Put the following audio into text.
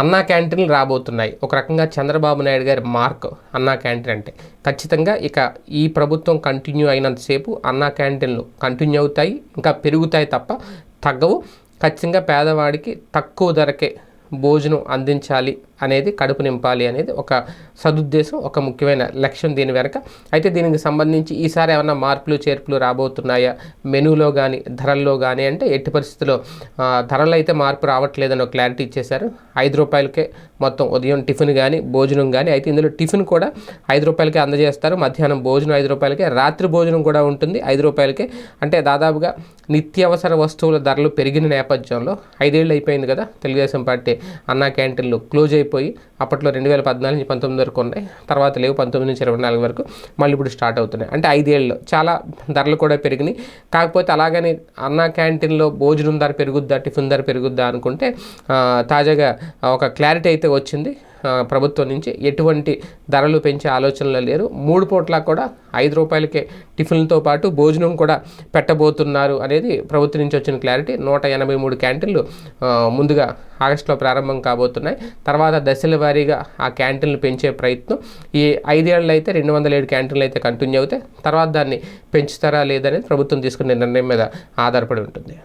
అన్నా క్యాంటీన్లు రాబోతున్నాయి. ఒక రకంగా చంద్రబాబు నాయుడు గారి మార్క్ అన్నా క్యాంటీన్ అంటే. ఖచ్చితంగా ఇక ఈ ప్రభుత్వం కంటిన్యూ అయినంతసేపు అన్నా క్యాంటీన్లు కంటిన్యూ అవుతాయి ఇంకా పెరుగుతాయి తప్ప తగ్గవు. ఖచ్చితంగా పేదవాడికి తక్కువ ధరకే భోజనం అందించాలి అనేది కడుపు నింపాలి అనేది ఒక సదుద్దేశం ఒక ముఖ్యమైన లక్ష్యం దీని వెనక. అయితే దీనికి సంబంధించి ఈసారి ఏమైనా మార్పులు చేర్పులు రాబోతున్నాయా? మెనూలో కానీ ధరల్లో కానీ అంటే ఎట్టి పరిస్థితుల్లో ధరలు అయితే మార్పు రావట్లేదని ఒక క్లారిటీ ఇచ్చేశారు. ఐదు రూపాయలకే మొత్తం ఉదయం టిఫిన్ కానీ భోజనం కానీ అయితే ఇందులో టిఫిన్ కూడా ఐదు రూపాయలకే అందజేస్తారు. మధ్యాహ్నం భోజనం ఐదు రూపాయలకే రాత్రి భోజనం కూడా ఉంటుంది ఐదు రూపాయలకే. అంటే దాదాపుగా నిత్యావసర వస్తువుల ధరలు పెరిగిన నేపథ్యంలో ఐదేళ్ళు అయిపోయింది కదా తెలుగుదేశం పార్టీ అన్నా క్యాంటీన్లు క్లోజ్ అయిపోయి అప్పట్లో రెండు వేల పద్నాలుగు నుంచి పంతొమ్మిది వరకు ఉన్నాయి. తర్వాత లేవు పంతొమ్మిది నుంచి ఇరవై నాలుగు వరకు మళ్ళీ ఇప్పుడు స్టార్ట్ అవుతున్నాయి. అంటే ఐదేళ్ళు. చాలా ధరలు కూడా పెరిగినాయి. కాకపోతే అలాగని అన్న క్యాంటీన్లో భోజనం ధర పెరుగుద్దా టిఫిన్ ధర పెరుగుద్దా అనుకుంటే తాజాగా ఒక క్లారిటీ అయితే వచ్చింది. ప్రభుత్వం నుంచి ఎటువంటి ధరలు పెంచే ఆలోచనలు లేరు. మూడు పూట్ల కూడా ఐదు రూపాయలకే టిఫిన్లతో పాటు భోజనం కూడా పెట్టబోతున్నారు అనేది ప్రభుత్వం నుంచి వచ్చిన క్లారిటీ. నూట ఎనభై మూడు క్యాంటీన్లు ముందుగా ఆగస్టులో ప్రారంభం కాబోతున్నాయి. తర్వాత దశల వారీగా ఆ క్యాంటీన్లు పెంచే ప్రయత్నం. ఈ ఐదేళ్ళు అయితే రెండు వందల ఏడు క్యాంటీన్లు అయితే కంటిన్యూ అవుతాయి. తర్వాత దాన్ని పెంచుతారా లేదనేది ప్రభుత్వం తీసుకునే నిర్ణయం మీద ఆధారపడి ఉంటుంది.